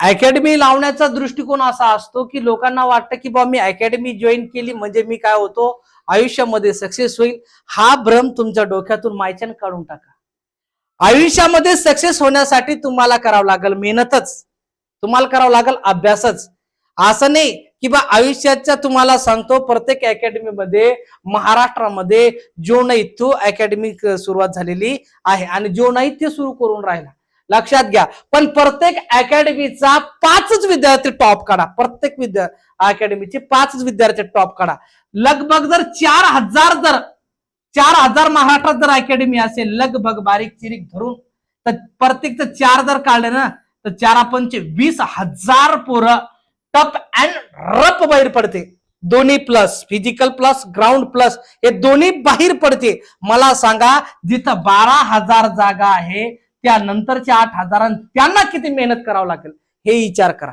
Academy लावण्याचा दृष्टिकोन असा असतो की लोकांना वाटतं की बा मी अकॅडमी जॉईन केली म्हणजे मी काय होतो? आयुष्यामध्ये सक्सेस होईल. हा भ्रम तुमच्या डोक्यातून मायच्यान काढून टाका. आयुष्यामध्ये सक्सेस होण्यासाठी तुम्हाला करावं लागेल मेहनतच. तुम्हाला करावं लागेल अभ्यासच. असं नाही की बा आयुष्याच्या तुम्हाला सांगतो प्रत्येक अकॅडमीमध्ये महाराष्ट्रामध्ये जो नाही तो अकॅडमी सुरुवात झालेली आहे. आणि जो नाही ते सुरू करून राहिला. लक्षात घ्या. पण प्रत्येक अकॅडमीचा पाचच विद्यार्थी टॉप काढा. प्रत्येक विद्या अकॅडमीचे पाचच विद्यार्थी टॉप काढा. लगभग जर चार हजार जर चार हजार महाराष्ट्रात जर अकॅडमी असेल लगभग बारीक चिरीक धरून तर प्रत्येकचं चार जर काढले ना तर चारा पंचे वीस हजार पोरं टप अँड रप बाहेर पडते. दोन्ही plus physical plus ground plus हे दोन्ही बाहेर पडते. मला सांगा जिथं बारा हजार जागा आहे त्यानंतरच्या आठ हजारां त्यांना किती मेहनत करावं लागेल हे विचार करा.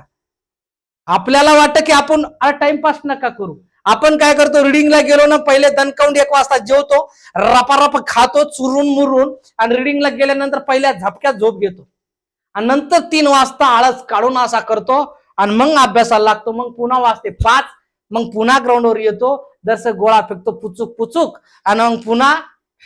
आपल्याला वाटतं की आपण टाइमपास नका करू. आपण काय करतो रिडिंगला गेलो ना पहिले दणकाऊन एक वाजता जेवतो रपारप खातो चुरून मुरून आणि रिडिंगला गेल्यानंतर पहिल्या झपक्यात झोप घेतो. आणि नंतर तीन वाजता आळस काढून असा करतो आणि मग अभ्यासाला लागतो मग पुन्हा वाजते पाच मग पुन्हा ग्राउंडवर येतो जसं गोळा फेकतो पुचूक पुचूक आणि मग पुन्हा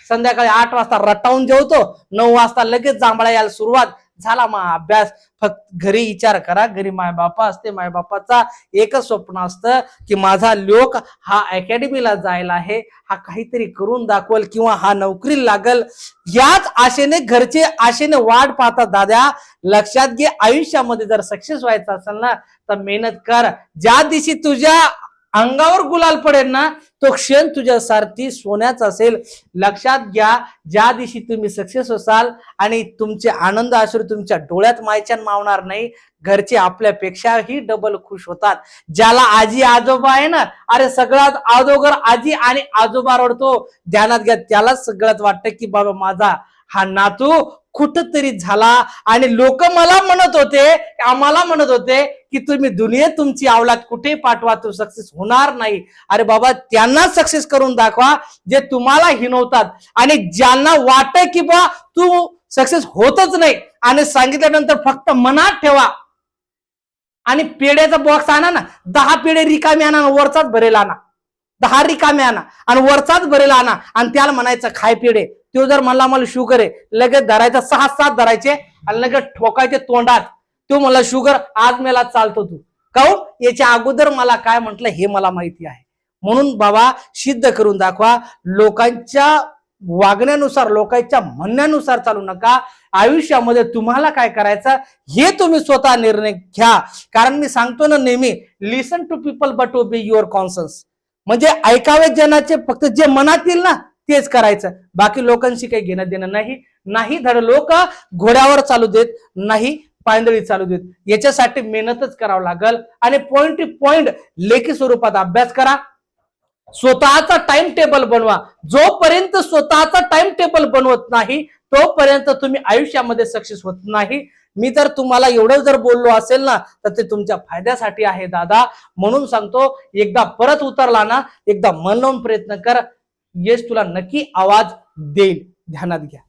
संध्याकाळी आठ वाजता रटावून जेवतो नऊ वाजता लगेच जांभळा यायला सुरुवात. झाला मग अभ्यास. फक्त घरी विचार करा. घरी मायबापा असते मायबापाचा एकच स्वप्न असतं की माझा लोक हा अकॅडमीला जायला आहे हा काहीतरी करून दाखवल किंवा हा नोकरी लागल. याच आशेने घरचे आशेने वाट पाहतात दादा लक्षात घे आयुष्यामध्ये जर सक्सेस व्हायचं असेल ना तर मेहनत कर. ज्या दिवशी तुझ्या अंगावर गुलाल पडेल ना तो क्षण तुझ्या सारथी सोन्याचा असेल. लक्षात घ्या ज्या दिवशी तुम्ही सक्सेस असाल आणि तुमचे आनंद अश्रू तुमच्या डोळ्यात मायच्यान मावणार नाही घरचे आपल्यापेक्षाही डबल खुश होतात. ज्याला आजी आजोबा आहे ना अरे सगळ्यात अगोदर आजी आणि आजोबा रडतो. ध्यानात घ्या त्यालाच सगळ्यात वाटतं की बाबा माझा हा नातू कुठंतरी झाला. आणि लोक मला म्हणत होते आम्हाला म्हणत होते की तुम्ही दुनियेत तुमची अवलाद कुठे पाठवा तू सक्सेस होणार नाही. अरे बाबा त्यांना सक्सेस करून दाखवा जे तुम्हाला हिनवतात. आणि ज्यांना वाटत की बा तू सक्सेस होतच नाही आणि सांगितल्यानंतर फक्त मनात ठेवा. आणि पेढ्याचा बॉक्स आणा ना दहा पेढे रिकामे आणा ना वरचाच भरेल आणा. दहा रिकामे आणा आणि वरचाच भरेल आणा. आणि त्याला म्हणायचं खाय पेढे. तो जर मला मला शुगर आहे. लगेच धरायचा सहा सात धरायचे आणि लगेच ठोकायचे तोंडात. तो मला शुगर आज मला चालतो तू. काहून? याच्या अगोदर मला काय म्हटलं हे मला माहिती आहे. म्हणून बाबा सिद्ध करून दाखवा लोकांच्या वागण्यानुसार लोकांच्या म्हणण्यानुसार चालू नका. आयुष्यामध्ये तुम्हाला काय करायचं हे तुम्ही स्वतः निर्णय घ्या. कारण मी सांगतो ना नेहमी listen to people but be your conscience म्हणजे ऐकावे जनाचे फक्त जे मनात येईल ना तेच करायचं. बाकी लोकांशी काही घेणं देणं नाही. नाही धड लोक घोड्यावर चालू देत नाही पायंदळी चालू देत. याच्यासाठी मेहनतच करावं लागल. आणि पॉइंट टू पॉइंट लेखी स्वरूपात अभ्यास करा. स्वतःचा टाइम टेबल बनवा. जोपर्यंत स्वतःचा टाइम टेबल बनवत नाही तोपर्यंत तुम्ही आयुष्यामध्ये सक्सेस होत नाही. मी तर तुम्हाला एवढं जर बोललो असेल ना तर ते तुमच्या फायद्यासाठी आहे दादा. म्हणून सांगतो एकदा परत उतरला ना एकदा मन लावून प्रयत्न कर. यश तुला नक्की आवाज देईल. ध्यानात घ्या.